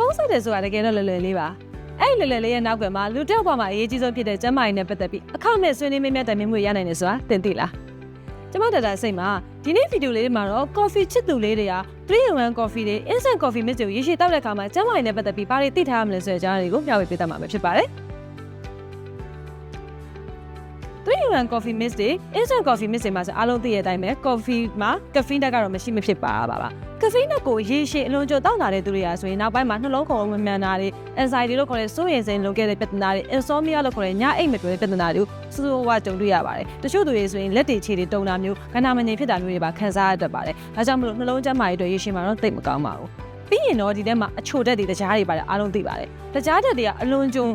ဖုန်းဆက်တယ်ဆိုတာတကယ်တော့လွယ်လွယ်လေးပါအဲ့လွယ်လွယ်လေးရဲ့နောက်ကမှာလူတစ်ယောက်ပေါ်မှာအရေးကြီးဆုံးဖြစ်တဲ့ကျန်းမာရေးနဲ့ပတ်သက်ပြီးအခောင့်နဲ့ဆွေးနွေးမင်းမြတ်တိုင်မင်းမှုရနိုင်တယ်ဆိုတာသင်သိလားကျမတဒါစိတ်မှာဒီနေ့ဗီဒီယိုလေးမှာတော့ coffee ချစ်သူလေးတွေက 3-in-1 coffee တွေ instant coffee mix တွေကိုရေရှည်တောက်တဲ့အခါမှာကျန်းမာရေးနဲ့ပတ်သက်ပြီးဘာတွေသိထားရမလဲဆိုတဲ့အကြောင်းတွေကိုမျှဝေပေးသွားမှာပဲဖြစ်ပါတယ် 3-in-1 coffee mix တွေ instant coffee mix တွေမှာဆိုအားလုံးသိရတဲ့အတိုင်းပဲ coffee မှာ caffeine ဓာတ်ကတော့မရှိမဖြစ်ပါပါပါ caffeine ဓာတ်ကိုရေရှည်အလွန်ကြိုတောက်လာတဲ့သူတွေရာဆိုရင်နောက်ပိုင်းမှာနှလုံးခုန်မမှန်တာတွေ anxiety လို့ခေါ်တဲ့စိုးရိမ်စိမ်လုံခဲ့တဲ့ပြဿနာတွေ insomnia လို့ခေါ်တဲ့ညအိပ်မတွဲပြဿနာတွေကိုစိုးစိုးဝါးကြုံတွေ့ရပါတယ်တချို့သူတွေဆိုရင်လက်တွေခြေတွေတုံတာမျိုးခန္ဓာမငြိမ်ဖြစ်တာမျိုးတွေပါခံစားရတတ်ပါတယ်ဒါကြောင့်မလို့နှလုံးကျန်းမာရေးအတွက်ရေရှည်မှာတော့သိပ်မကောင်းပါဘူးပြီးရင်တော့ဒီထဲမှာအချိုတက်တွေတကြားတွေပါတယ်အားလုံးသိပါတယ်တကြားတက်တွေကအလွန်ကြုံ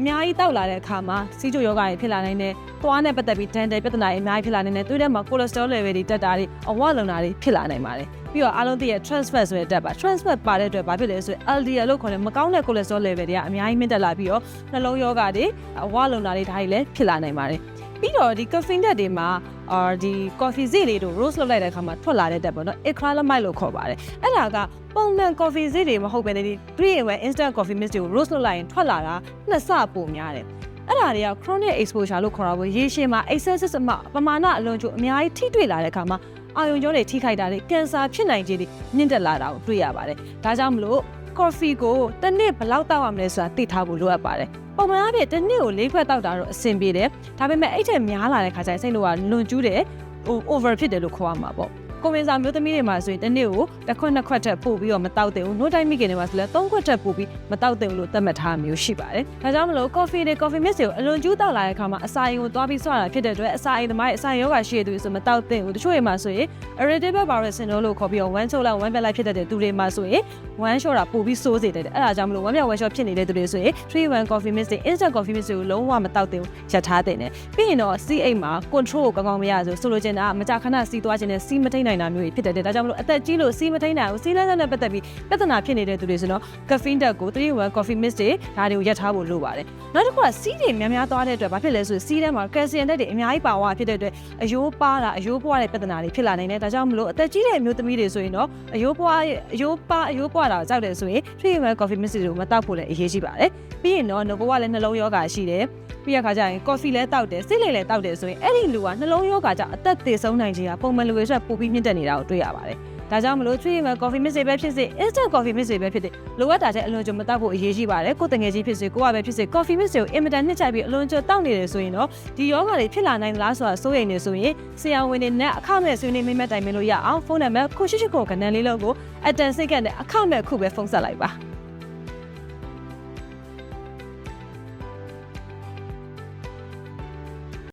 အများကြီးတောက်လာတဲ့အခါမှာစီးချိုယောဂတွေဖြစ်လာနိုင်တယ်။သွားနဲ့ပတ်သက်ပြီးဒန်တယ်ပြဿနာတွေအများကြီးဖြစ်လာနိုင်တယ်။သူထဲမှာ cholesterol level တွေတက်တာတွေအဝလုံတာတွေဖြစ်လာနိုင်ပါတယ်။ပြီးတော့အားလုံးသိရ transfer ဆိုတဲ့တက်ပါ transfer ပါတဲ့အတွက်ဘာဖြစ်လဲဆိုရင် LDL လို့ခေါ်တဲ့မကောင်းတဲ့ cholesterol level တွေကအများကြီးမြင့်တက်လာပြီးတော့နှလုံးယောဂတွေအဝလုံတာတွေဒါတွေလည်းဖြစ်လာနိုင်ပါတယ်။ ပြီးတော့ဒီ caffeine ဓာတ်တွေမှာအာဒီ coffee ဈေးလေးတို့ roast လုပ်လိုက်တဲ့အခါမှာထွက်လာတဲ့တက်ပေါ့နော် ecralamide လို့ခေါ်ပါတယ်။အဲ့ဒါကပုံမှန် coffee ဈေးတွေမဟုတ်ဘဲနဲ့ဒီ 3-in-1 instant coffee mix တွေကို roast လုပ်လိုက်ရင်ထွက်လာတာနှစ်ဆပိုများတယ်။အဲ့ဒါတွေက chronic exposure လို့ခေါ်တာပေါ့ရေရှည်မှာ excessive အမပမာဏအလွန်ကျအများကြီးထိတွေ့လာတဲ့အခါမှာအာယုံကြောတွေထိခိုက်တာတွေကင်ဆာဖြစ်နိုင်ခြေတွေမြင့်တက်လာတာကိုတွေ့ရပါတယ်။ဒါကြောင့်မလို့ coffee ကိုတစ်နေ့ဘယ်လောက်တောက်ရမလဲဆိုတာသိထားဖို့လိုအပ်ပါတယ်။ပုံမှန်အားဖြင့်တစ်နေ့ကို၄ခွက်တောက်တာတော့အဆင်ပြေတယ်။ဒါပေမဲ့အဲ့ထက်များလာတဲ့ခါကျရင်စိတ်လို့ကလွန်ကျူးတယ်ဟို over ဖြစ်တယ်လို့ခေါ်ရမှာပေါ့။ ကိုဝင်စာမျိုးသမီးတွေမှာဆိုရင်တစ်နေ့ကိုတစ်ခွက်နှစ်ခွက်ထက်ပို့ပြီးတော့မတောက်သင့်ဘူး။နို့တိုင်းမိခင်တွေမှာဆိုလည်းသုံးခွက်ထက်ပို့ပြီးမတောက်သင့်ဘူးလို့သတ်မှတ်ထားမျိုးရှိပါတယ်။ဒါကြောင့်မလို့ coffee တွေ coffee mix တွေကိုအလွန်ကျူးတောက်လာတဲ့အခါမှာအစာအိမ်ကိုသွားပြီးဆွတာဖြစ်တဲ့အတွက်အစာအိမ်သမားရဲ့အစာရောဂါရှိတဲ့သူတွေဆိုမတောက်သင့်ဘူး။တချို့တွေမှာဆိုရင် irritable bowel syndrome လို့ခေါ်ပြီးတော့ဝမ်းချုပ်လိုက်ဝမ်းပြက်လိုက်ဖြစ်တဲ့သူတွေမှာဆိုရင်ဝမ်းလျှော့တာပိုပြီးစိုးစေတယ်။အဲ့ဒါကြောင့်မလို့ဝမ်းမြောက်ဝမ်းလျှော့ဖြစ်နေတဲ့သူတွေဆိုရင် 3-in-1 coffee mix တွေ instant coffee mix တွေကိုလုံးဝမတောက်သင့်ဘူး။ရပ်ထားသင့်တယ်။ပြီးရင်တော့ C8 မှာ control ကိုကောင်းကောင်းမရဆိုဆိုလိုချင်တာကမကြာခဏစီးသွားခြင်းနဲ့စီးမထိန်နိုင်တာမျိုးတွေဖြစ်တဲ့အတွက်ဒါကြောင့်မလို့အသက်ကြီးလို့စီးမထိန်နိုင်ဘူးစီးလန်းလန်းနဲ့ပတ်သက်ပြီးပြဿနာဖြစ်နေတဲ့သူတွေဆိုတော့ caffeine ဓာတ်ကို 3-in-1 coffee mix တွေဒါတွေကိုရပ်ထားဖို့လိုပါတယ်။နောက်တစ်ခုကစီးတွေများများသွားတဲ့အတွက်ဘာဖြစ်လဲဆိုစီးထဲမှာ calcium ဓာတ်တွေအများကြီးပါဝါဖြစ်တဲ့အတွက်အယိုးပါတာအယိုးပွားတဲ့ပြဿနာတွေဖြစ်လာနိုင်တယ်ဒါကြောင့်မလို့အသက်ကြီးတဲ့အမျိုးသမီးတွေဆိုရင်တော့အယိုးပွားအယိုးပါအယိုးပွားတာကိုကြောက်တယ်ဆိုရင် 3-in-1 coffee mix တွေကိုမတောက်ဖို့လည်းအရေးကြီးပါတယ်။ပြီးရင်တော့ငဘဝလည်းနှလုံးယောဂါရှိတယ်။ ပြီးရခါကျရင် coffee လည်းတောက်တယ်စိတ်လိမ်လည်းတောက်တယ်ဆိုရင်အဲ့ဒီလူကနှလုံးယောဂါကြောင့်အသက်သေဆုံးနိုင်ခြင်းကပုံမှန်လူတွေဆိုပိုပြီးမြင့်တက်နေတာကိုတွေ့ရပါတယ်။ဒါကြောင့်မလို့3 in 1 coffee mix တွေပဲဖြစ်စေ instant coffee mix တွေပဲဖြစ်စေလိုအပ်တာတဲ့အလွန်ကြုံမတောက်ဖို့အရေးကြီးပါတယ်ကိုယ်တငယ်ကြီးဖြစ်စေကိုကပဲဖြစ်စေ coffee mix တွေကိုအင်မတန်နှစ်ချိုက်ပြီးအလွန်ကြုံတောက်နေတယ်ဆိုရင်တော့ဒီယောဂါတွေဖြစ်လာနိုင်သလားဆိုတာစိုးရိမ်နေဆိုရင်ဆရာဝန်တွေနဲ့အခမဲ့ဆွေးနွေးမိမတိုင်မလို့ရအောင်ဖုန်းနံပါတ်ခုရှိရှိကိုကဏ္ဍလေးလုံးကိုအတန်စိတ်ကနဲ့အခမဲ့ခုပဲဖုန်းဆက်လိုက်ပါ